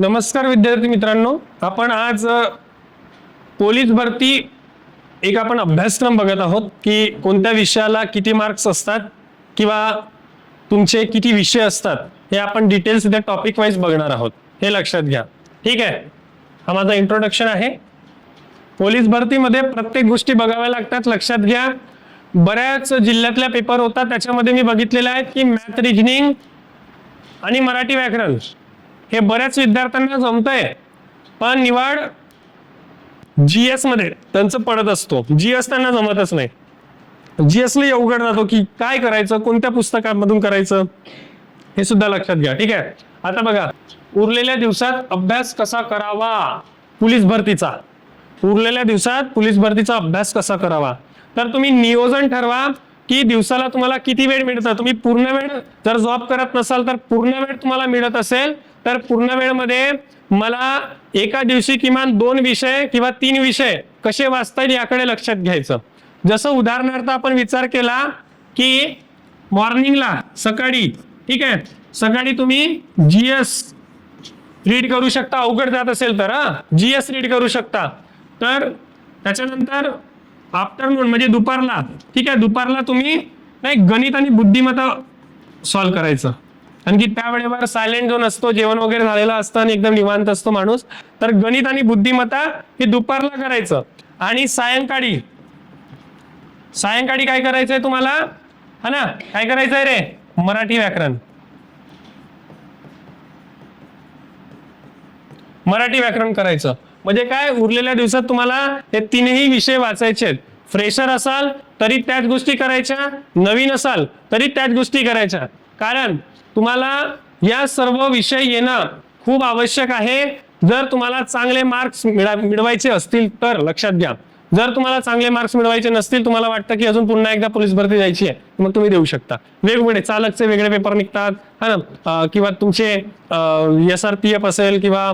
नमस्कार विद्यार्थी मित्रांनो. आपण आज पोलीस भरती एक आपण अभ्यासक्रम बघत आहोत की कोणत्या विषयाला किती मार्क्स असतात किंवा तुमचे किती विषय असतात हे आपण डिटेल्स त्या टॉपिक वाईज बघणार आहोत. हे लक्षात घ्या. ठीक आहे? हा माझा इंट्रोडक्शन आहे. पोलीस भरतीमध्ये प्रत्येक गोष्टी बघाव्या लागतात लक्षात घ्या. बऱ्याच जिल्ह्यातल्या पेपर होतात त्याच्यामध्ये मी बघितलेलं आहे की मॅथ रिजनिंग आणि मराठी व्याकरण. हे बऱ्याच विद्यार्थ्यांना जमतंय. पण निवड जीएसमध्ये त्यांचं पडत असतो. जीएस त्यांना जमतच नाही. जीएस लई अवघड जातो की काय करायचं? कोणत्या पुस्तकामधून करायचं? हे सुद्धा लक्षात घ्या. ठीक आहे? आता बघा. उरलेल्या दिवसात अभ्यास कसा करावा? पोलीस भरतीचा. उरलेल्या दिवसात पोलीस भरतीचा अभ्यास कसा करावा? तर तुम्ही नियोजन ठरवा की दिवसाला तुम्हाला किती वेळ मिळतं. तुम्ही पूर्ण वेळ जर जॉब करत नसाल तर पूर्ण वेळ तुम्हाला मिळत असेल. तर पूर्ण वेळमध्ये मला एका दिवशी किमान दोन विषय किंवा तीन विषय कसे वाचता येईल याकडे लक्षात घ्यायचं. जसं उदाहरणार्थ आपण विचार केला की मॉर्निंगला सकाळी ठीक आहे? सकाळी तुम्ही जीएस रीड करू शकता. अवघड जात असेल तर हा? जीएस रीड करू शकता. तर त्याच्यानंतर आफ्टरनून म्हणजे दुपारला ठीक आहे? दुपारला तुम्ही नाही गणित आणि बुद्धिमत्ता सॉल्व्ह करायचं. आणखी की त्यावेळेवर सायलेंट झोन असतो जेवण वगैरे झालेलं असतं आणि एकदम निवांत असतो माणूस तर गणित आणि बुद्धिमत्ता हे दुपारला करायचं. आणि सायंकाळी सायंकाळी काय करायचंय तुम्हाला? हा ना काय करायचंय रे? मराठी व्याकरण. मराठी व्याकरण करायचं. म्हणजे काय उरलेल्या दिवसात तुम्हाला हे तीनही विषय वाचायचे आहेत. फ्रेशर असाल तरी त्याच गोष्टी करायच्या. नवीन असाल तरी त्याच गोष्टी करायच्या. कारण तुम्हाला या सर्व विषय येणं खूप आवश्यक आहे. जर तुम्हाला चांगले मार्क्स मिळवायचे असतील तर लक्षात घ्या. जर तुम्हाला चांगले मार्क्स मिळवायचे नसतील तुम्हाला वाटतं की अजून पुन्हा एकदा पोलीस भरती जायची आहे मग तुम्ही देऊ शकता. वेगवेगळे चालकचे वेगळे पेपर निघतात हा ना? किंवा तुमचे एस आर पी एफ असेल किंवा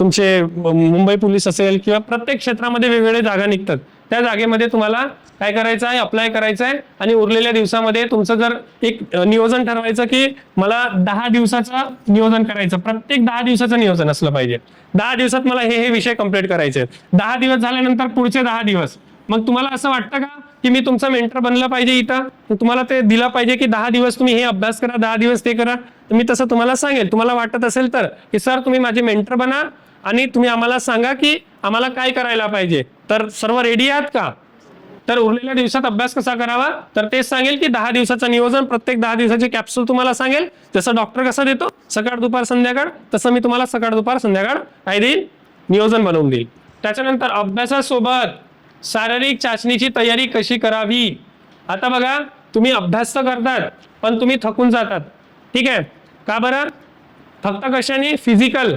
तुमचे मुंबई पोलीस असेल किंवा प्रत्येक क्षेत्रामध्ये वेगवेगळे जागा निघतात. त्या जागेमध्ये तुम्हाला काय करायचं आहे अप्लाय करायचं आहे आणि उरलेल्या दिवसामध्ये तुमचं जर एक नियोजन ठरवायचं की मला दहा दिवसाचं नियोजन करायचं. प्रत्येक दहा दिवसाचं नियोजन असलं पाहिजे. दहा दिवसात मला हे हे विषय कंप्लीट करायचे दहा दिवस झाल्यानंतर पुढचे दहा दिवस. मग तुम्हाला असं वाटतं का की मी तुमचा मेंटर बनलं पाहिजे इथं? मग तुम्हाला ते दिलं पाहिजे की दहा दिवस तुम्ही हे अभ्यास करा दहा दिवस ते करा. मी तसं तुम्हाला सांगेल. तुम्हाला वाटत असेल तर की सर तुम्ही माझे मेंटर बना आणि तुम्ही आम्हाला सांगा की आम्हाला काय करायला पाहिजे. तर सर्व रेडी आहात का? तर उरलेल्या दिवसात अभ्यास कसा करावा? तर तेच सांगेल की दहा दिवसाचं नियोजन प्रत्येक दहा दिवसाचे कॅप्सूल तुम्हाला सांगेल. जसं डॉक्टर कसा देतो? सकाळ दुपार संध्याकाळ. तसं मी तुम्हाला सकाळ दुपार संध्याकाळ काय देईल नियोजन बनवून देईल. त्याच्यानंतर अभ्यासासोबत शारीरिक चाचणीची तयारी कशी करावी? आता बघा तुम्ही अभ्यास तर करतात पण तुम्ही थकून जातात. ठीक आहे? का बरं? फक्त कशाने? फिजिकल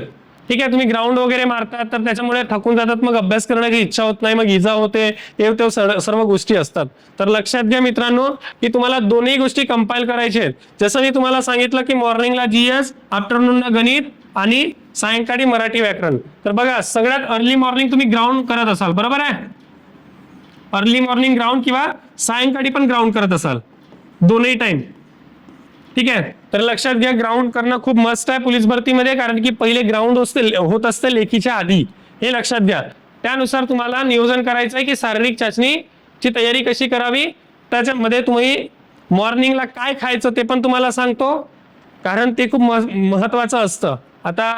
ठीक आहे तुम्ही ग्राउंड वगैरे मारतात तर त्याच्यामुळे थकून जातात मग अभ्यास करण्याची इच्छा होत नाही मग इजा होते हे ते सर्व गोष्टी असतात. तर लक्षात घ्या मित्रांनो की तुम्हाला दोन्ही गोष्टी कंपाईल करायच्या आहेत. जसं मी तुम्हाला सांगितलं की मॉर्निंगला जीएस आफ्टरनूनला गणित आणि सायंकाळी मराठी व्याकरण. तर बघा सगळ्यात अर्ली मॉर्निंग तुम्ही ग्राउंड करत असाल बरोबर आहे? अर्ली मॉर्निंग ग्राउंड किंवा सायंकाळी पण ग्राउंड करत असाल. दोन्ही टाइम ठीक आहे? तर लक्षात घ्या ग्राउंड करणं खूप मस्त आहे पोलीस भरतीमध्ये कारण की पहिले ग्राउंड असते होत असते लेखीच्या आधी. हे लक्षात घ्या. त्यानुसार तुम्हाला नियोजन करायचं आहे की शारीरिक चाचणीची तयारी कशी करावी? त्याच्यामध्ये तुम्ही मॉर्निंगला काय खायचं ते पण तुम्हाला सांगतो कारण ते खूप महत्वाचं असतं. आता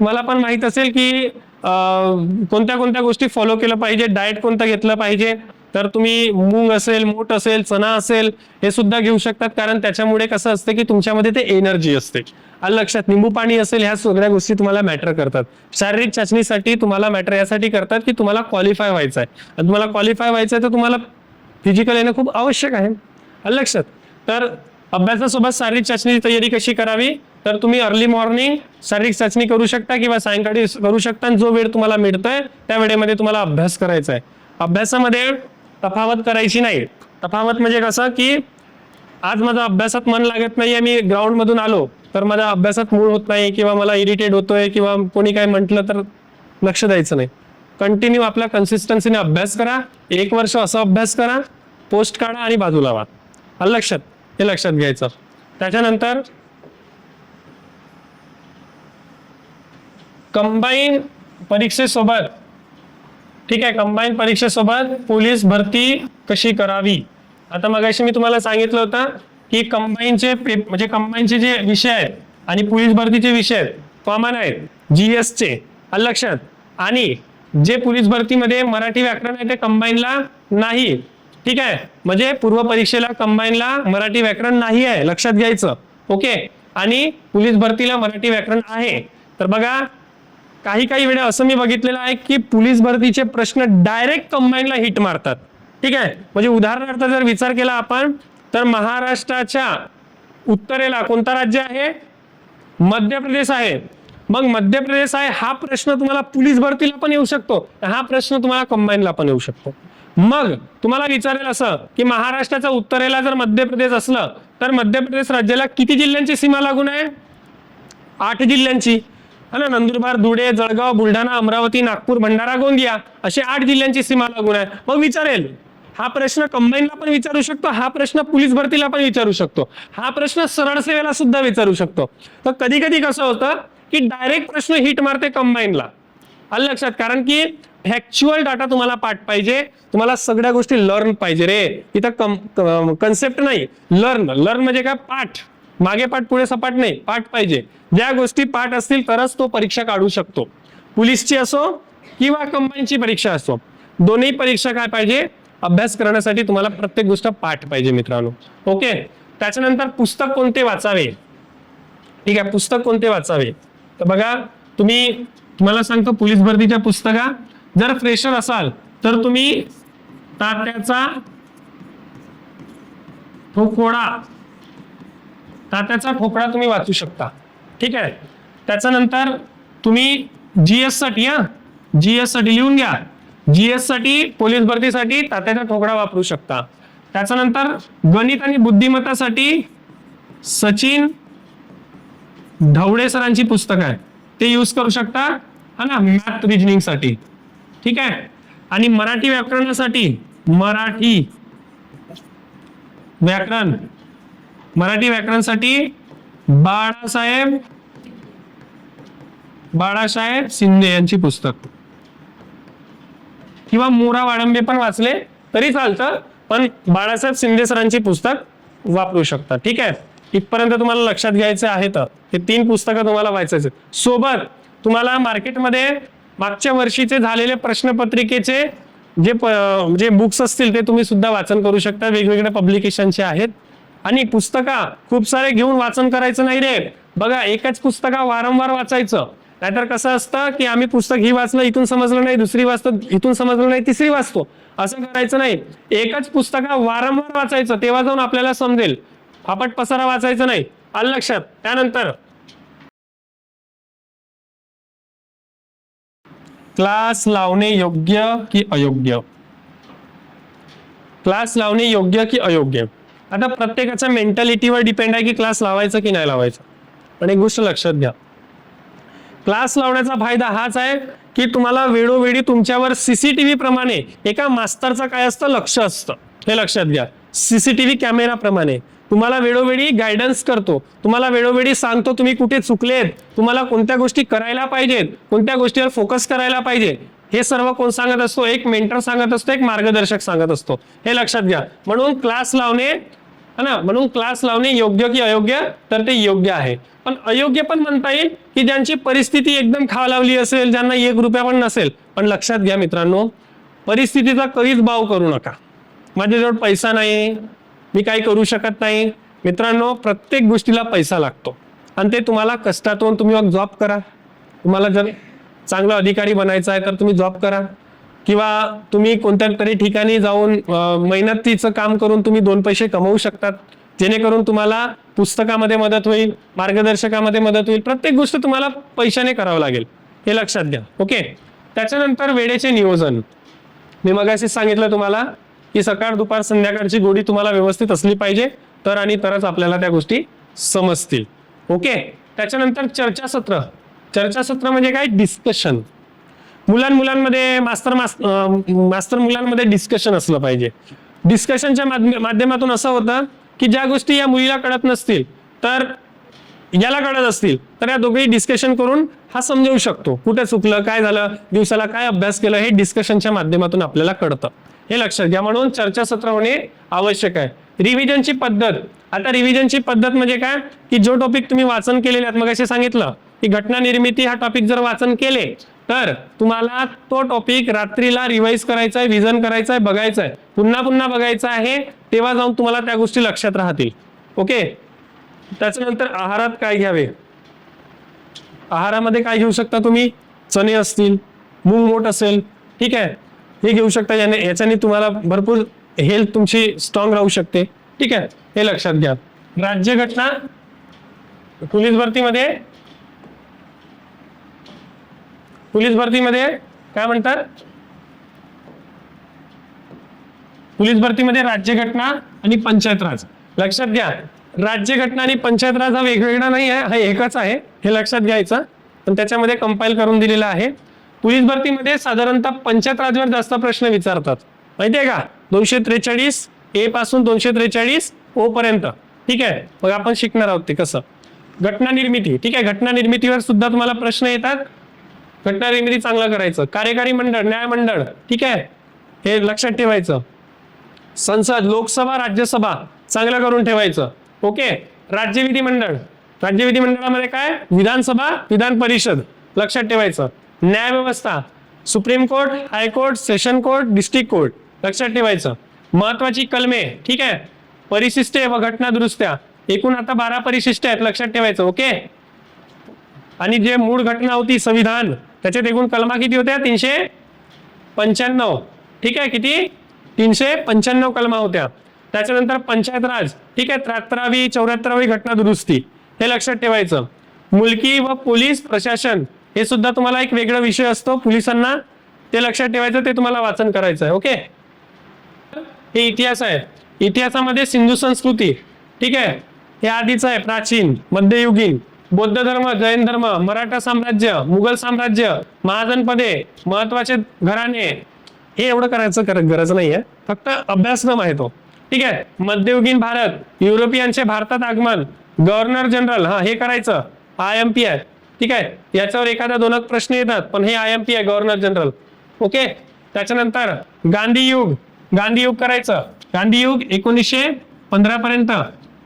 मला पण माहीत असेल की कोणत्या कोणत्या गोष्टी फॉलो केलं पाहिजे डाएट कोणतं घेतलं पाहिजे. तर तुम्ही मूग असेल मूठ असेल चणा असेल हे सुद्धा घेऊ शकतात. कारण त्याच्यामुळे कसं असतं की तुमच्यामध्ये ते एनर्जी असते. आणि लक्षात निंबू पाणी असेल ह्या सगळ्या गोष्टी तुम्हाला मॅटर करतात. शारीरिक चाचणीसाठी तुम्हाला मॅटर यासाठी करतात की तुम्हाला क्वालिफाय व्हायचं आहे आणि तुम्हाला क्वालिफाय व्हायचं आहे तर तुम्हाला फिजिकल येणं खूप आवश्यक आहे. आलं लक्षात तर अभ्यासासोबत शारीरिक चाचणीची तयारी कशी करावी? तर तुम्ही अर्ली मॉर्निंग शारीरिक चाचणी करू शकता किंवा सायंकाळी करू शकता. आणि जो वेळ तुम्हाला मिळतोय त्या वेळेमध्ये तुम्हाला अभ्यास करायचा आहे अभ्यासामध्ये तफावत करायची नाही. तफावत म्हणजे कसं की आज माझा अभ्यासात मन लागत नाही आहे मी ग्राउंडमधून आलो तर माझ्या अभ्यासात मूळ होत नाही किंवा मला इरिटेट होतोय किंवा कोणी काय म्हटलं तर लक्ष द्यायचं नाही. कंटिन्यू आपल्या कन्सिस्टन्सीने अभ्यास करा एक वर्ष असा अभ्यास करा पोस्ट काढा आणि बाजू लावा. आलं लक्षात? हे लक्षात घ्यायचं. त्याच्यानंतर कंबाईन परीक्षेसोबत ठीक आहे कंबाईन परीक्षेसोबत पोलीस भरती कशी करावी? आता मग मी तुम्हाला सांगितलं होतं की कंबाईनचे पेप म्हणजे कंबाईनचे जे विषय आहेत आणि पोलीस भरतीचे विषय आहेत कॉमन आहेत जी चे लक्षात. आणि जे पोलीस भरतीमध्ये मराठी व्याकरण आहे ते कंबाईनला नाही. ठीक आहे म्हणजे पूर्व परीक्षेला कंबाईनला मराठी व्याकरण नाही आहे लक्षात घ्यायचं. ओके? आणि पोलीस भरतीला मराठी व्याकरण आहे. तर बघा काही काही वेळा असं मी बघितलेलं आहे की पोलीस भरतीचे प्रश्न डायरेक्ट कंबाईनला हिट मारतात. ठीक आहे? म्हणजे उदाहरणार्थ जर विचार केला आपण तर महाराष्ट्राच्या उत्तरेला कोणता राज्य आहे? मध्य प्रदेश आहे. मग मध्य प्रदेश आहे हा प्रश्न तुम्हाला पोलीस भरतीला पण येऊ शकतो. हा प्रश्न तुम्हाला कंबाईनला पण येऊ शकतो. मग तुम्हाला विचारेल असं की महाराष्ट्राच्या उत्तरेला जर मध्य प्रदेश असलं तर मध्य प्रदेश राज्याला किती जिल्ह्यांची सीमा लागून आहे? आठ जिल्ह्यांची. है ना नंदुरबार धुळे जळगाव बुलढाणा अमरावती नागपूर भंडारा गोंदिया अशी आठ जिल्ह्यांची सीमा लागून आहे. मग विचारेल हा प्रश्न कंबाईनला पण विचारू शकतो हा प्रश्न पोलीस भरतीला पण विचारू शकतो हा प्रश्न सरळ सेवेला सुद्धा विचारू शकतो. तर कधी कधी कसं होतं की डायरेक्ट प्रश्न हिट मारते कंबाईनला आलं लक्षात? कारण की फॅक्च्युअल डाटा तुम्हाला पाठ पाहिजे तुम्हाला सगळ्या गोष्टी लर्न पाहिजे रे. इथं कन्सेप्ट नाही. लर्न लर्न म्हणजे काय? पाठ. मागे पाठ पुढे सपाट नाही पाठ पाहिजे. ज्या गोष्टी पाठ असतील तरच तो परीक्षा काढू शकतो. पोलीसची असो किंवा कंबाईनची परीक्षा असो दोन्ही परीक्षा काय पाहिजे? अभ्यास करण्यासाठी तुम्हाला प्रत्येक गोष्ट पाठ पाहिजे मित्रांनो. ओके? त्याच्यानंतर पुस्तक कोणते वाचावे? ठीक आहे पुस्तक कोणते वाचावे? तर बघा तुम्ही तुम्हाला सांगतो पोलीस भरतीच्या पुस्तका. जर फ्रेशर असाल तर तुम्ही तात्याचा ठोकोडा तात्याचा ठोकळा तुम्ही वाचू शकता. ठीक आहे? त्याच्यानंतर तुम्ही जीएससाठी हा? जीएससाठी लिहून घ्या. जीएससाठी पोलीस भरतीसाठी तात्याचा ठोकळा वापरू शकता. त्याच्यानंतर गणित आणि बुद्धिमत्तासाठी सचिन ढवळे सरांची पुस्तक आहे. ते यूज करू शकता. हा ना? मॅथ रिजनिंगसाठी ठीक आहे? आणि मराठी व्याकरणासाठी मराठी व्याकरण. मराठी व्याकरणसाठी बाळासाहेब बाळासाहेब शिंदे यांची पुस्तक. किंवा मोरा वाडंबे पण वाचले तरी चालतं पण बाळासाहेब शिंदे सरांची पुस्तक वापरू शकता. ठीक आहे? इथपर्यंत तुम्हाला लक्षात घ्यायचे आहेत हे तीन पुस्तकं तुम्हाला वाचायचे सोबत तुम्हाला मार्केटमध्ये मागच्या वर्षीचे झालेले प्रश्नपत्रिकेचे जे प- जे बुक्स असतील ते तुम्ही सुद्धा वाचन करू शकता. वेगवेगळ्या पब्लिकेशनचे आहेत. आणि पुस्तका खूप सारे घेऊन वाचन करायचं नाही रे. बघा एकच पुस्तका वारंवार वाचायचं. नाहीतर कसं असतं की आम्ही पुस्तक ही वाचलं इथून समजलं नाही दुसरी वाचतो इथून समजलं नाही तिसरी वाचतो. असं करायचं नाही. एकच पुस्तका वारंवार वाचायचं तेव्हा जाऊन आपल्याला समजेल. फापट पसारा वाचायचं नाही. आलं लक्षात? त्यानंतर. क्लास लावणे योग्य की अयोग्य? क्लास लावणे योग्य की अयोग्य? आता प्रत्येकाच्या मेंटॅलिटीवर डिपेंड आहे की क्लास लावायचा की नाही लावायचा. पण एक गोष्ट लक्षात घ्या. क्लास लावण्याचा फायदा हाच आहे की तुम्हाला वेळोवेळी तुमच्यावर सीसीटीव्ही प्रमाणे एका मास्तरचं काय असतं? लक्ष असतं. हे लक्षात घ्या. सीसीटीव्ही कॅमेरा प्रमाणे. तुम्हाला वेळोवेळी गायडन्स करतो. तुम्हाला वेळोवेळी सांगतो तुम्ही कुठे चुकलेत. तुम्हाला कोणत्या गोष्टी करायला पाहिजेत? कोणत्या गोष्टीवर फोकस करायला पाहिजे? हे सर्व कोण सांगत असतो? एक मेंटर सांगत असतो एक मार्गदर्शक सांगत असतो. हे लक्षात घ्या. म्हणून क्लास लावणे है ना? म्हणून क्लास लावणे योग्य की अयोग्य? तर ते योग्य आहे. पण अयोग्य पण म्हणता येईल की ज्यांची परिस्थिती एकदम खालावली असेल ज्यांना एक रुपया पण नसेल. पण लक्षात घ्या मित्रांनो परिस्थितीचा कधीच भाव करू नका. माझ्याजवळ पैसा नाही मी काही करू शकत नाही. मित्रांनो प्रत्येक गोष्टीला पैसा लागतो. आणि ते तुम्हाला कष्टातून तुम्ही मग जॉब करा. तुम्हाला जर चांगला अधिकारी बनायचा आहे तर तुम्ही जॉब करा. किंवा तुम्ही कोणत्या तरी ठिकाणी जाऊन मेहनतीचं काम करून तुम्ही दोन पैसे कमवू शकतात. जेणेकरून तुम्हाला पुस्तकामध्ये मदत होईल मार्गदर्शकामध्ये मदत होईल. प्रत्येक गोष्ट तुम्हाला पैशाने करावं लागेल. हे लक्षात घ्या. ओके? त्याच्यानंतर वेळेचे नियोजन. मी मगाशी सांगितलं तुम्हाला की सकाळ दुपार संध्याकाळची गोडी तुम्हाला व्यवस्थित असली पाहिजे. तर आणि तरच आपल्याला त्या गोष्टी समजतील. ओके? त्याच्यानंतर चर्चासत्र. चर्चासत्र म्हणजे काय? डिस्कशन. मुलां मुलांमध्ये मास्तर मास्तर मुलांमध्ये डिस्कशन असलं पाहिजे. डिस्कशनच्या माध्यमातून असं होतं की ज्या गोष्टी या मुलीला कळत नसतील तर याला कळत असतील तर या दोघेही डिस्कशन करून हा समजवू शकतो. कुठे चुकलं काय झालं दिवसाला काय अभ्यास केलं हे डिस्कशनच्या माध्यमातून आपल्याला कळतं. हे लक्षात घ्या. म्हणून चर्चासत्र होणे आवश्यक आहे. रिव्हिजनची पद्धत. आता रिव्हिजनची पद्धत म्हणजे काय? की जो टॉपिक तुम्ही वाचन केलेले आहेत मग असे सांगितलं की घटना निर्मिती हा टॉपिक जर वाचन केले तर तुम्हाला तो टॉपिक रात्रीला रिवाईज करायचा आहे विजन करायचा आहे बघायचा आहे पुन्हा पुन्हा बघायचा आहे तेव्हा जाऊन तुम्हाला त्या गोष्टी लक्षात राहतील. ओके? त्याच्यानंतर आहारात काय घ्यावे? आहारामध्ये काय घेऊ शकता तुम्ही? चणे असतील मूग मोठ असेल ठीक आहे. हे घेऊ शकता याने याच्याने तुम्हाला भरपूर हेल्थ तुमची स्ट्रॉंग राहू शकते. ठीक आहे? हे लक्षात घ्या. राज्यघटना पोलीस भरतीमध्ये पोलीस भरतीमध्ये काय म्हणतात? पोलीस भरतीमध्ये राज्यघटना आणि पंचायत राज. लक्षात घ्या राज्य घटना आणि पंचायत राज हा वेगवेगळा नाही आहे हा एकच आहे हे लक्षात घ्यायचं. पण त्याच्यामध्ये कंपाईल करून दिलेलं आहे. पोलीस भरतीमध्ये साधारणतः पंचायत राजवर जास्त प्रश्न विचारतात. माहितीये का? दोनशे त्रेचाळीस ए पासून दोनशे त्रेचाळीस ओ पर्यंत. ठीक आहे? मग आपण शिकणार आहोत ते कसं? घटना निर्मिती. ठीक आहे? घटना निर्मितीवर सुद्धा तुम्हाला प्रश्न येतात. घटना निर्मिती चांगलं करायचं. कार्यकारी मंडळ न्याय मंडळ ठीक आहे? हे लक्षात ठेवायचं. संसद लोकसभा राज्यसभा चांगलं करून ठेवायचं. ओके? राज्य विधिमंडळ. राज्य विधिमंडळामध्ये काय? विधानसभा विधान परिषद. लक्षात ठेवायचं. न्याय व्यवस्था. Supreme court high court session court district court. लक्षात ठेवायचं. महत्वाची कलमे ठीक आहे? परिशिष्टे व घटना दुरुस्त्या एकूण आता बारा परिशिष्ट आहेत लक्षात ठेवायचं. ओके? आणि जे मूळ घटना होती संविधान. त्याच्यात एकूण कलमा किती होत्या? तीनशे पंच्याण्णव. ठीक आहे? किती? तीनशे पंच्याण्णव कलमा होत्या. त्याच्यानंतर पंचायत राज. ठीक आहे? त्र्याहत्तरावी चौऱ्याहत्तरावी घटना दुरुस्ती. हे लक्षात ठेवायचं. मुलकी व पोलीस प्रशासन हे सुद्धा तुम्हाला एक वेगळा विषय असतो पोलिसांना. ते लक्षात ठेवायचं ते तुम्हाला वाचन करायचं आहे. ओके? हे इतिहास आहे. इतिहासामध्ये सिंधू संस्कृती. ठीक आहे? हे आधीच आहे प्राचीन मध्ययुगीन. बौद्ध धर्म जैन धर्म मराठा साम्राज्य मुघल साम्राज्य महाजनपदे महत्त्वाचे घराणे हे एवढं करायचं कर- गरज नाहीये. फक्त अभ्यासक्रम आहे तो. ठीक आहे? मध्ययुगीन भारत युरोपियनचे भारतात आगमन गव्हर्नर जनरल हा हे करायचं. I M P I. ठीक आहे? याच्यावर एखादा दोन प्रश्न येतात पण हे I M P I governor general. Okay? त्याच्यानंतर गांधी युग. गांधी युग करायचं. गांधी युग एकोणीसशे पंधरा पर्यंत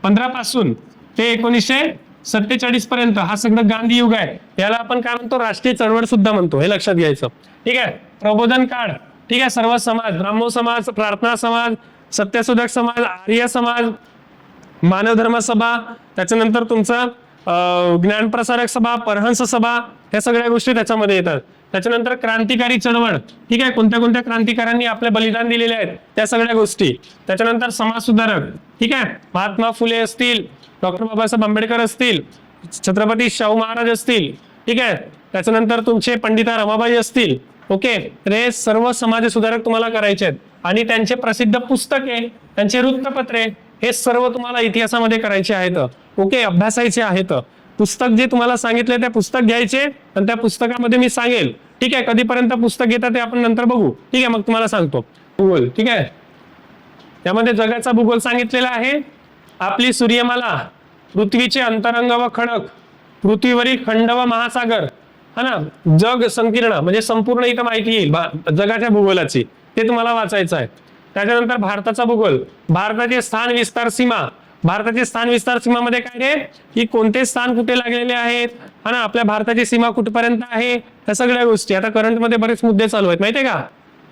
पंधरा पासून ते एकोणीसशे सत्तेचाळीस पर्यंत हा सगळं गांधी युग आहे. याला आपण काय म्हणतो? राष्ट्रीय चळवळ सुद्धा म्हणतो. हे लक्षात घ्यायचं. ठीक आहे? प्रबोधन काळ. ठीक आहे? सर्व समाज ब्राह्मो समाज प्रार्थना समाज सत्यशोधक समाज आर्य समाज मानव धर्म सभा त्याच्यानंतर तुमचं ज्ञान ज्ञानप्रसारक सभा परहंस सभा ह्या सगळ्या गोष्टी त्याच्यामध्ये येतात. त्याच्यानंतर क्रांतिकारी चळवळ. ठीक आहे? कोणत्या कोणत्या क्रांतिकारांनी आपले बलिदान दिलेले आहेत? त्या सगळ्या गोष्टी. त्याच्यानंतर समाज सुधारक ठीक आहे? महात्मा फुले असतील डॉक्टर बाबासाहेब आंबेडकर असतील छत्रपती शाहू महाराज असतील ठीक आहे? त्याच्यानंतर तुमचे पंडिता रमाबाई असतील ओके? रे सर्व समाज सुधारक तुम्हाला करायचे आहेत. आणि त्यांचे प्रसिद्ध पुस्तके त्यांचे वृत्तपत्रे हे सर्व तुम्हाला इतिहासामध्ये करायचे आहेत ओके? अभ्यासायचे आहेत. पुस्तक जे तुम्हाला सांगितले ते पुस्तक घ्यायचे आणि त्या पुस्तकामध्ये मी सांगेल. ठीक आहे? कधीपर्यंत पुस्तक घेता ते आपण नंतर बघू. ठीक आहे? मग तुम्हाला सांगतो. भूगोल ठीक आहे? त्यामध्ये जगाचा भूगोल सांगितलेला आहे. आपली सूर्यमाला पृथ्वीचे अंतरंग व खडक पृथ्वीवरील खंड व महासागर हा ना? जग संकीर्ण म्हणजे संपूर्ण इथं माहिती येईल जगाच्या भूगोलाची. ते तुम्हाला वाचायचं आहे. त्याच्यानंतर भारताचा भूगोल. भारताचे स्थान विस्तार सीमा. भारताचे स्थान विस्तार सीमामध्ये काय रे? की कोणते स्थान कुठे लागलेले आहेत? हा ना? आपल्या भारताची सीमा कुठपर्यंत आहे? या सगळ्या गोष्टी. आता करंटमध्ये बरेच मुद्दे चालू आहेत माहितीये का?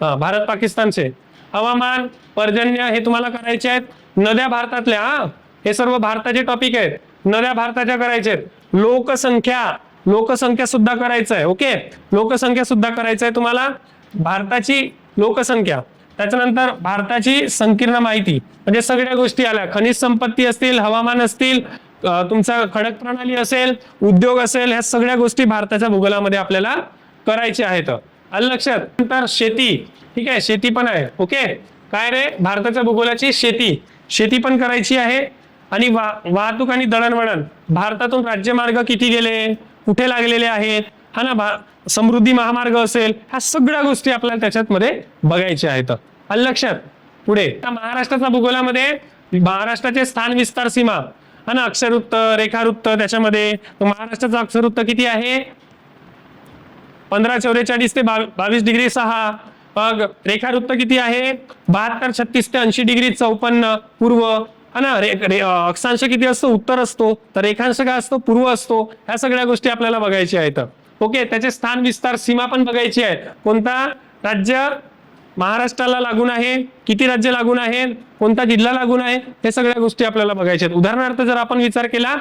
हा, भारत पाकिस्तानचे हवामान पर्जन्य हे तुम्हाला करायचे आहेत. नद्या भारतातल्या हा? हे सर्व भारताचे टॉपिक आहेत. नद्या भारताच्या करायच्या आहेत लोकसंख्या लोकसंख्या सुद्धा करायचं आहे ओके लोकसंख्या सुद्धा करायचं आहे तुम्हाला. भारताची लोकसंख्या त्याच्यानंतर भारताची संकीर्ण माहिती. म्हणजे सगळ्या गोष्टी आल्या. खनिज संपत्ती असतील हवामान असतील तुमचा खडक प्रणाली असेल उद्योग असेल ह्या सगळ्या गोष्टी भारताच्या भूगोलामध्ये आपल्याला करायच्या आहेत. आलं लक्षात? नंतर शेती. ठीक आहे शेती पण आहे ओके काय रे? भारताच्या भूगोलाची शेती. शेती पण करायची आहे. आणि वा वाहतूक आणि दळणवळण भारतातून राज्यमार्ग किती गेले? कुठे लागलेले आहेत? हा ना भा समृद्धी महामार्ग असेल ह्या सगळ्या गोष्टी आपल्याला त्याच्यात मध्ये बघायच्या आहेत. लक्षात? पुढे. महाराष्ट्राच्या भूगोलामध्ये महाराष्ट्राचे स्थान विस्तार सीमा हा ना अक्षरवृत्त रेखावृत्त त्याच्यामध्ये. महाराष्ट्राचा महाराष्ट्राचं अक्षरवृत्त किती आहे? पंधरा चौवेचाळीस ते बावी- बावीस डिग्री सहा. मग रेखावृत्त किती आहे? बहात्तर छत्तीस ते ऐंशी डिग्री चौपन्न पूर्व. हा ना रे, रे अक्षांश किती असतो? उत्तर असतो. तर रेखांश काय असतो? पूर्व असतो. ह्या सगळ्या गोष्टी आपल्याला बघायच्या आहेत. ओके त्याचे स्थान विस्तार सीमा पण बघायची आहे कोणता? राज्य महाराष्ट्राला लागून आहे. किती राज्य लागून आहे? कोणता जिल्हा लागून आहे? हे सगळ्या गोष्टी आपल्याला बघायच्या आहेत. उदाहरणार्थ जर आपण विचार केला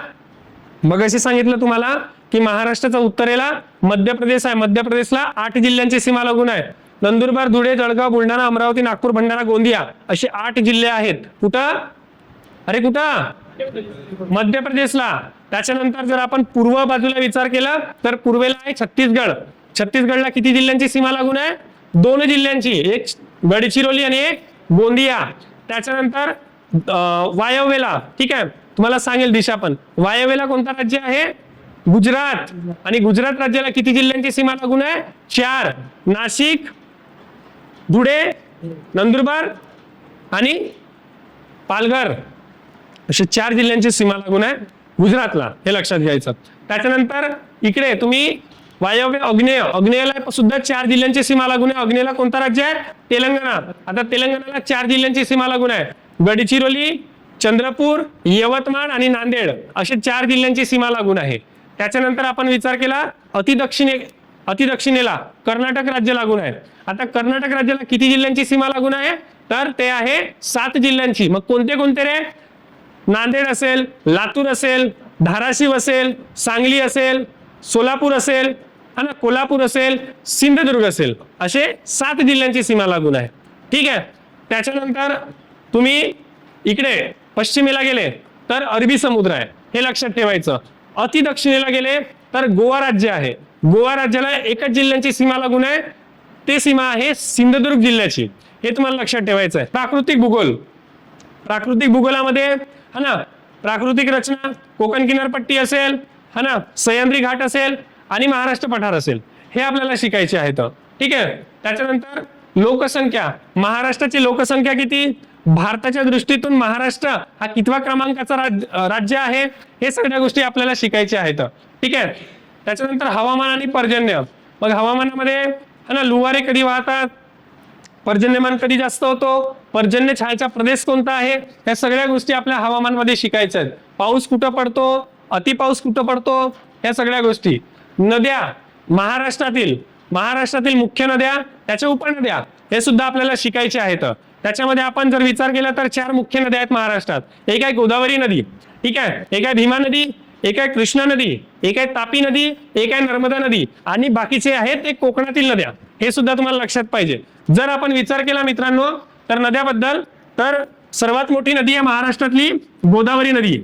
मग असे सांगितलं तुम्हाला की महाराष्ट्राचा उत्तरेला मध्य प्रदेश आहे. मध्य प्रदेशला आठ जिल्ह्यांची सीमा लागून आहे. नंदुरबार धुळे जळगाव बुलढाणा अमरावती नागपूर भंडारा गोंदिया असे आठ जिल्हे आहेत. कुठं? अरे कुठं? मध्य प्रदेशला त्याच्यानंतर जर आपण पूर्व बाजूला विचार केला तर पूर्वेला आहे छत्तीसगड. छत्तीसगडला किती जिल्ह्यांची सीमा लागून आहे? दोन जिल्ह्यांची. एक गडचिरोली आणि एक गोंदिया. त्याच्यानंतर अं, वायव्येला. ठीक आहे? तुम्हाला सांगेल दिशा पण. वायव्येला कोणता राज्य आहे? गुजरात. आणि गुजरात राज्याला किती जिल्ह्यांची सीमा लागून आहे? चार. नाशिक धुळे नंदुरबार आणि पालघर. असे चार जिल्ह्यांची सीमा लागून आहे गुजरातला हे लक्षात घ्यायचं. त्याच्यानंतर इकडे तुम्ही वायव्य अग्नेय अग्नेयला सुद्धा चार जिल्ह्यांची सीमा लागून आहे. अग्नेयला कोणता राज्य आहे? तेलंगणा. आता तेलंगणाला चार जिल्ह्यांची सीमा लागून आहे. गडचिरोली चंद्रपूर यवतमाळ आणि नांदेड असे चार जिल्ह्यांची सीमा लागून आहे. त्याच्यानंतर आपण विचार केला अतिदक्षिणे अतिदक्षिणेला कर्नाटक राज्य लागून आहे. आता कर्नाटक राज्याला किती जिल्ह्यांची सीमा लागून आहे? तर ते आहे सात जिल्ह्यांची. मग कोणते कोणते रे? नांदेड असेल लातूर असेल धाराशिव असेल सांगली असेल सोलापूर असेल आणि ना कोल्हापूर असेल सिंधुदुर्ग असेल असे सात जिल्ह्यांची सीमा लागून आहे. ठीक आहे? त्याच्यानंतर तुम्ही इकडे पश्चिमेला गेले तर अरबी समुद्र आहे. हे लक्षात ठेवायचं. अति दक्षिणेला गेले तर गोवा राज्य आहे. गोवा राज्याला एकच जिल्ह्यांची सीमा लागून आहे. ते सीमा आहे सिंधुदुर्ग जिल्ह्याची. हे तुम्हाला लक्षात ठेवायचं आहे. प्राकृतिक भूगोल. प्राकृतिक भूगोलामध्ये हा ना? प्राकृतिक रचना कोकण किनारपट्टी असेल हा ना? सह्याद्री घाट असेल आणि महाराष्ट्र पठार असेल. हे आपल्याला शिकायचे आहेत. ठीक आहे? त्याच्यानंतर लोकसंख्या. महाराष्ट्राची लोकसंख्या किती? भारताच्या दृष्टीतून महाराष्ट्र हा कितवा क्रमांकाचा राज- राज्य आहे? हे सगळ्या गोष्टी आपल्याला शिकायच्या आहेत. ठीक आहे? त्याच्यानंतर हवामान आणि पर्जन्य. मग हवामानामध्ये हा ना लुवारे कधी वाहतात? पर्जन्यमान कधी जास्त होतो? पर्जन्य छायेचा प्रदेश कोणता आहे? या सगळ्या गोष्टी आपल्या हवामानमध्ये शिकायच्या आहेत. पाऊस कुठं पडतो? अतिपाऊस कुठं पडतो? या सगळ्या गोष्टी. नद्या महाराष्ट्रातील महाराष्ट्रातील मुख्य नद्या त्याच्या उपनद्या हे सुद्धा आपल्याला शिकायचे आहेत. त्याच्यामध्ये आपण जर विचार केला तर चार मुख्य नद्या आहेत महाराष्ट्रात. एक आहे गोदावरी नदी. ठीक आहे? एक आहे भीमा नदी एक आहे कृष्णा नदी एक आहे तापी नदी एक आहे नर्मदा नदी आणि बाकीचे आहेत एक कोकणातील नद्या. हे सुद्धा तुम्हाला लक्षात पाहिजे. जर आपण विचार केला मित्रांनो तर नद्याबद्दल तर सर्वात मोठी नदी आहे महाराष्ट्रातली गोदावरी नदी.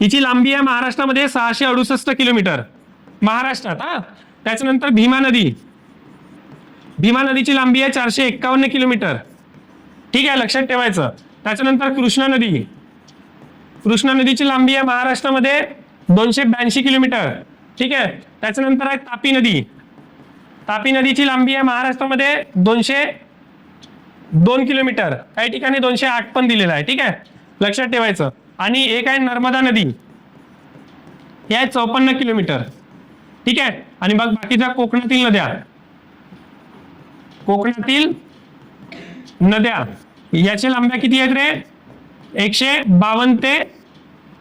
हिची लांबी आहे महाराष्ट्रामध्ये सहाशे अडुसष्ट किलोमीटर. महाराष्ट्रात हा? त्याच्यानंतर भीमा नदी. भीमा नदीची लांबी आहे चारशे एक्कावन्न किलोमीटर. ठीक आहे लक्षात ठेवायचं. त्याच्यानंतर कृष्णा नदी. कृष्णा नदीची लांबी आहे महाराष्ट्रामध्ये दोनशे ब्याऐंशी किलोमीटर. ठीक आहे त्याच्यानंतर आहे तापी नदी. तापी नदीची लांबी आहे महाराष्ट्रामध्ये दोनशे दोन किलोमीटर. काही ठिकाणी दोनशे आठ पण दिलेलं आहे ठीक आहे? लक्षात ठेवायचं. आणि एक आहे नर्मदा नदी. हे आहे चौपन्न किलोमीटर. ठीक आहे? आणि मग बाकीच्या कोकणातील नद्या. कोकणातील नद्या. याच्या लांब्या किती आहेत रे? एकशे बावन्न ते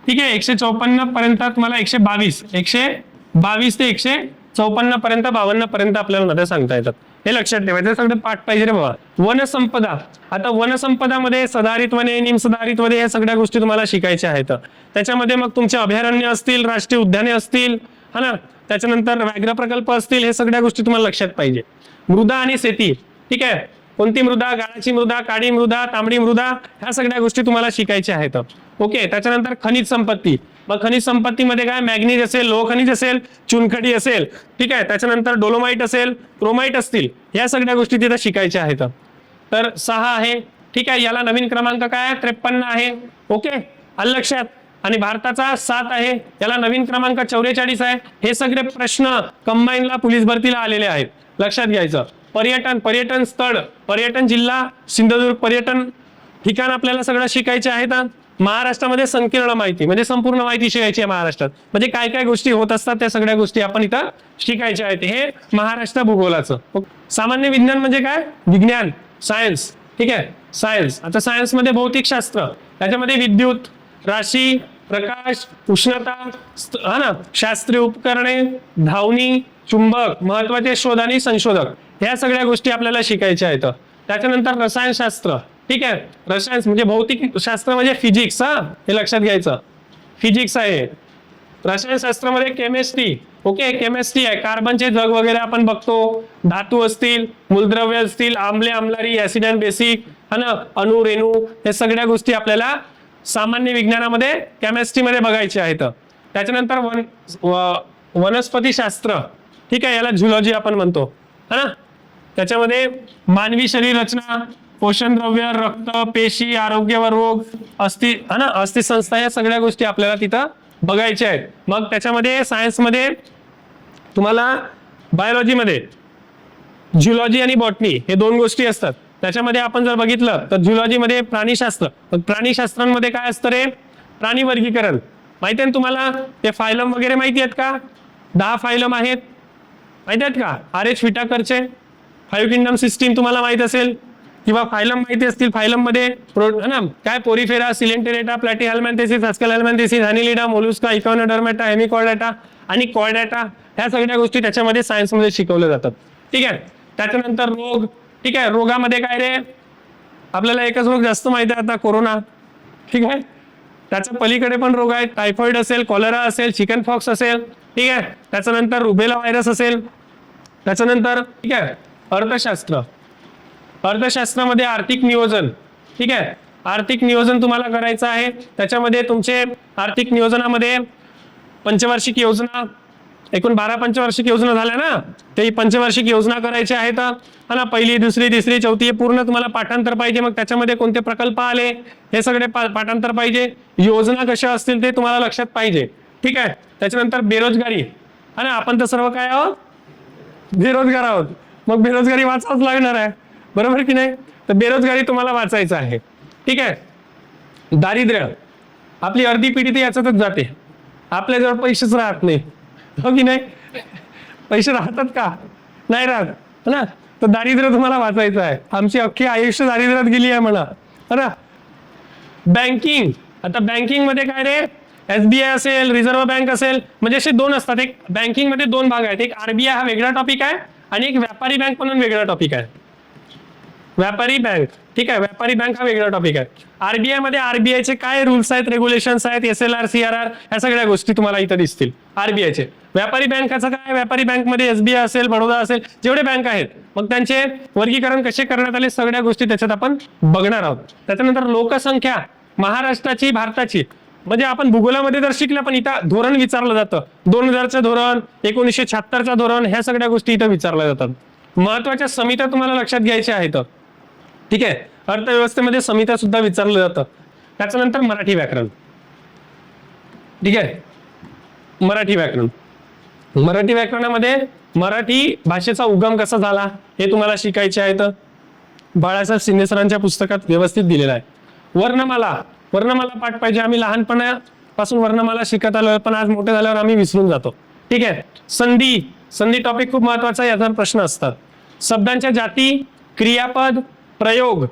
ठीक आहे? एकशे चौपन्न पर्यंत तुम्हाला एकशे बावीस. एकशे बावीस ते एकशे चौपन्न पर्यंत बावन्न पर्यंत आपल्याला नद्या सांगता येतात. हे लक्षात ठेवायचं सगळं पाठ पाहिजे रे बाबा. वनसंपदा. आता वनसंपदामध्ये सदाहरित वने निमसदाहरित वने या सगळ्या गोष्टी तुम्हाला शिकायच्या आहेत. त्याच्यामध्ये मग तुमचे अभयारण्य असतील राष्ट्रीय उद्याने असतील हा ना? त्याच्यानंतर व्याघ्र प्रकल्प असतील हे सगळ्या गोष्टी तुम्हाला लक्षात पाहिजे. मृदा आणि शेती. ठीक आहे? कोणती मृदा? गाळाची मृदा काळी मृदा तांबडी मृदा ह्या सगळ्या गोष्टी तुम्हाला शिकायच्या आहेत. ओके? त्याच्यानंतर खनिज संपत्ती. मग खनिज संपत्तीमध्ये काय? मॅग्नीज असेल लोह खनिज असेल चुनखडी असेल ठीक आहे? त्याच्यानंतर डोलोमाइट असेल क्रोमाइट असतील या सगळ्या गोष्टी तिथं शिकायच्या आहेत. तर सहा आहे ठीक आहे? याला नवीन क्रमांक काय आहे? त्रेपन्न आहे. ओके? आलं लक्षात? आणि भारताचा सात आहे. याला नवीन क्रमांक चौवेचाळीस आहे. हे सगळे प्रश्न कंबाईनला पोलीस भरतीला आलेले आहेत. लक्षात घ्यायचं. पर्यटन पर्यटन स्थळ पर्यटन जिल्हा सिंधुदुर्ग पर्यटन ठिकाण आपल्याला सगळं शिकायचे आहेत महाराष्ट्रामध्ये संकीर्ण माहिती म्हणजे संपूर्ण माहिती शिकायची आहे महाराष्ट्रात. म्हणजे काय काय गोष्टी होत असतात त्या सगळ्या गोष्टी आपण इथं शिकायच्या आहेत. हे महाराष्ट्र भूगोलाचं. सामान्य विज्ञान म्हणजे काय? विज्ञान सायन्स ठीक आहे? सायन्स आता सायन्समध्ये भौतिकशास्त्र त्याच्यामध्ये विद्युत राशी प्रकाश उष्णता हा ना? शास्त्रीय उपकरणे धावणी चुंबक महत्त्वाचे शोध आणि संशोधक. ह्या सगळ्या गोष्टी आपल्याला शिकायच्या आहेत. त्याच्यानंतर रसायनशास्त्र ठीक आहे? रसायन म्हणजे भौतिक शास्त्र म्हणजे फिजिक्स हा? हे लक्षात घ्यायचं. फिजिक्स आहे. रसायनशास्त्रामध्ये केमिस्ट्री ओके केमिस्ट्री आहे. कार्बनचे जग वगैरे आपण बघतो. धातू असतील मूलद्रव्य असतील आमले आमलारी ऍसिड अँड बेसिक हा ना? अणु रेणू हे सगळ्या गोष्टी आपल्याला सामान्य विज्ञानामध्ये केमिस्ट्रीमध्ये बघायच्या आहेत. त्याच्यानंतर वन वनस्पतीशास्त्र ठीक आहे? याला झुलॉजी आपण म्हणतो. हा ना? त्याच्यामध्ये मानवी शरीर रचना पोषण द्रव्य रक्त पेशी आरोग्य व रोग अस्थि हा ना? अस्थि संस्था या सगळ्या गोष्टी आपल्याला तिथं बघायच्या आहेत. मग त्याच्यामध्ये सायन्समध्ये तुम्हाला बायोलॉजीमध्ये झुलॉजी आणि बॉटनी हे दोन गोष्टी असतात. त्याच्यामध्ये आपण जर बघितलं तर झुलॉजीमध्ये प्राणीशास्त्र. मग प्राणीशास्त्रांमध्ये काय असतं रे? प्राणी वर्गीकरण. माहिती आहे ना तुम्हाला? ते फायलम वगैरे माहिती आहेत का? दहा फायलम आहेत. माहिती आहेत का? आर एच विटाकरचे. फाईव्ह किंगडम सिस्टीम तुम्हाला माहीत असेल किंवा फायलम माहिती असतील फायलममध्ये प्रो ना काय porifera coelenterata platyhelminthes aschelminthes annelida mollusca echinodermata hemichordata आणि कॉर्डेटा ह्या सगळ्या गोष्टी त्याच्यामध्ये सायन्समध्ये शिकवल्या जातात. ठीक आहे? त्याच्यानंतर रोग. ठीक आहे? रोगामध्ये काय रे? आपल्याला एकच रोग जास्त माहिती आहे आता कोरोना. ठीक आहे? त्याच्या पलीकडे पण रोग आहेत. टायफॉइड असेल कॉलरा असेल चिकन फॉक्स असेल. ठीक आहे? त्याच्यानंतर रुबेला व्हायरस असेल. त्याच्यानंतर ठीक आहे? अर्थशास्त्र. अर्थशास्त्रामध्ये आर्थिक नियोजन. ठीक आहे? आर्थिक नियोजन तुम्हाला करायचं आहे. त्याच्यामध्ये तुमचे आर्थिक नियोजनामध्ये पंचवार्षिक योजना एकूण बारा पंचवार्षिक योजना झाल्या ना? ते पंचवार्षिक योजना करायच्या आहेत हा ना पहिली दुसरी तिसरी चौथी पूर्ण तुम्हाला पाठांतर पाहिजे. मग त्याच्यामध्ये कोणते प्रकल्प आले? हे सगळे पा- पाठांतर पाहिजे. योजना कशा असतील ते तुम्हाला लक्षात पाहिजे. ठीक आहे? त्याच्यानंतर बेरोजगारी. हा ना आपण तर सर्व काय आहोत? बेरोजगार आहोत. मग बेरोजगारी वाचावंच लागणार आहे. बरोबर की नाही? तर बेरोजगारी तुम्हाला वाचायचं आहे. ठीक आहे? दारिद्र्य. आपली अर्धी पिढी तर याच्यातच जाते. आपल्याजवळ पैसेच राहत नाही. हो की नाही? पैसे राहतात का? नाही राहत. ना? तर दारिद्र्य तुम्हाला वाचायचं आहे. आमची अख्खी आयुष्य दारिद्र्यात गेली आहे म्हणा. हो ना? बँकिंग. आता बँकिंगमध्ये काय रे? एसबीआय असेल रिझर्व्ह बँक असेल म्हणजे असे दोन असतात. एक बँकिंगमध्ये दोन भाग आहेत. एक आरबीआय हा वेगळा टॉपिक आहे. आणि एक व्यापारी बँक म्हणून वेगळा टॉपिक आहे. व्यापारी बँक ठीक आहे व्यापारी बँक हा वेगळा टॉपिक आहे. आरबीआयमध्ये आरबीआयचे काय रुल्स आहेत रेग्युलेशन्स आहेत S L R C R R ह्या सगळ्या गोष्टी तुम्हाला इथं दिसतील. आरबीआयचे व्यापारी बँकाचं काय? व्यापारी बँकमध्ये एसबीआय असेल बडोदा असेल जेवढे बँक आहेत मग त्यांचे वर्गीकरण कसे करण्यात आले सगळ्या गोष्टी त्याच्यात आपण बघणार आहोत. त्याच्यानंतर लोकसंख्या महाराष्ट्राची भारताची. म्हणजे आपण भूगोलामध्ये तर शिकलं पण इथं धोरण विचारलं जातं. दोन हजारचं धोरण एकोणीसशे शहात्तरचं धोरण ह्या सगळ्या गोष्टी इथं विचारल्या जातात. महत्त्वाच्या समित्या तुम्हाला लक्षात घ्यायच्या आहेत. ठीक आहे? अर्थव्यवस्थेमध्ये समित्या सुद्धा विचारलं जातं त्याच्यानंतर मराठी व्याकरण. ठीक आहे? मराठी व्याकरण. मराठी व्याकरणामध्ये मराठी भाषेचा उगम कसा झाला हे तुम्हाला शिकायचे आहेत. बाळासाहेब शिंदे सरांच्या पुस्तकात व्यवस्थित दिलेलं आहे. वर्णमाला. वर्णमाला पाठ पाहिजे. आम्ही लहानपणापासून वर्णमाला शिकत आलो पण आज मोठे झाल्यावर आम्ही विसरून जातो. ठीक आहे? संधी. संधी टॉपिक खूप महत्त्वाचा याचा प्रश्न असतात. शब्दांच्या जाती क्रियापद प्रयोग.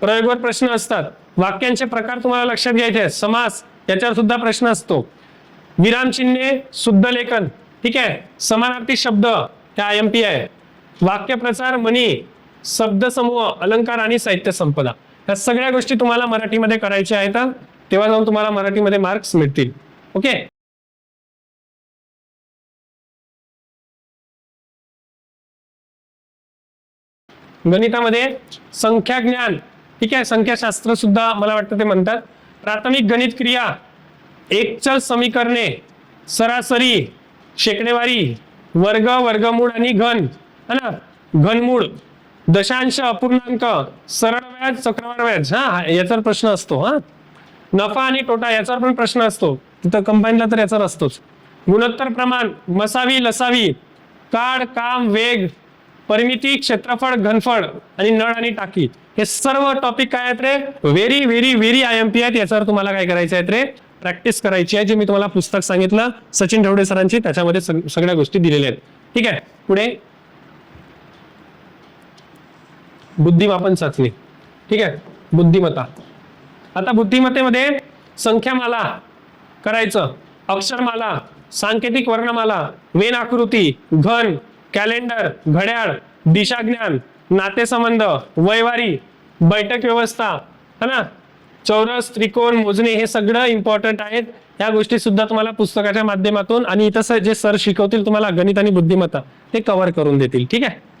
प्रयोगवर प्रश्न असतात. वाक्यांचे प्रकार तुम्हाला लक्षात घ्यायचे आहेत. समास याच्यावर सुद्धा प्रश्न असतो. विरामचिन्हे शुद्ध लेखन. ठीक आहे? समानार्थी शब्द त्या आय एम पी आहे. वाक्यप्रचार मनी शब्दसमूह अलंकार आणि साहित्य संपदा या सगळ्या गोष्टी तुम्हाला मराठीमध्ये करायच्या आहेत तेव्हा जाऊन तुम्हाला मराठीमध्ये मार्क्स मिळतील. ओके गणितामध्ये संख्या ज्ञान. ठीक आहे? संख्याशास्त्र सुद्धा मला वाटतं ते म्हणतात. प्राथमिक गणित क्रिया. एकचल समीकरणे. सरासरी. शेकडेवारी. वर्ग वर्गमूळ आणि घन. है ना? घनमूळ. दशांश अपूर्णांक सरळ व्याज चक्रवाढ व्याज. हा याचा प्रश्न असतो हा. नफा आणि तोटा याचा पण प्रश्न असतो. तिथं कंपनीला तर याचा असतोच. गुणोत्तर प्रमाण मसावी लसावी. काळ काम वेग परिमिती क्षेत्रफळ घनफळ आणि नळ आणि टाकी. हे सर्व टॉपिक काय आहेत रे? Very very very I M P आहेत. याच्यावर तुम्हाला काय करायचं आहेत रे? प्रॅक्टिस करायची आहे जे मी तुम्हाला पुस्तक सांगितलं सचिन ढवडे सरांची. त्याच्यामध्ये सग- सगळ्या गोष्टी दिलेल्या आहेत. ठीक आहे? पुढे बुद्धिमापन चाचणी. ठीक आहे? बुद्धिमत्ता. आता बुद्धिमत्तेमध्ये संख्यामाला करायचं. अक्षरमाला सांकेतिक वर्णमाला वेन आकृती घन कॅलेंडर घड्याळ दिशाज्ञान नातेसंबंध वयवारी बैठक व्यवस्था है ना? चौरस त्रिकोण मोजणे हे सगळं इम्पॉर्टंट आहेत. या गोष्टी सुद्धा तुम्हाला पुस्तकाच्या माध्यमातून आणि इथं जे सर शिकवतील तुम्हाला गणित आणि बुद्धिमत्ता ते कव्हर करून देतील. ठीक आहे?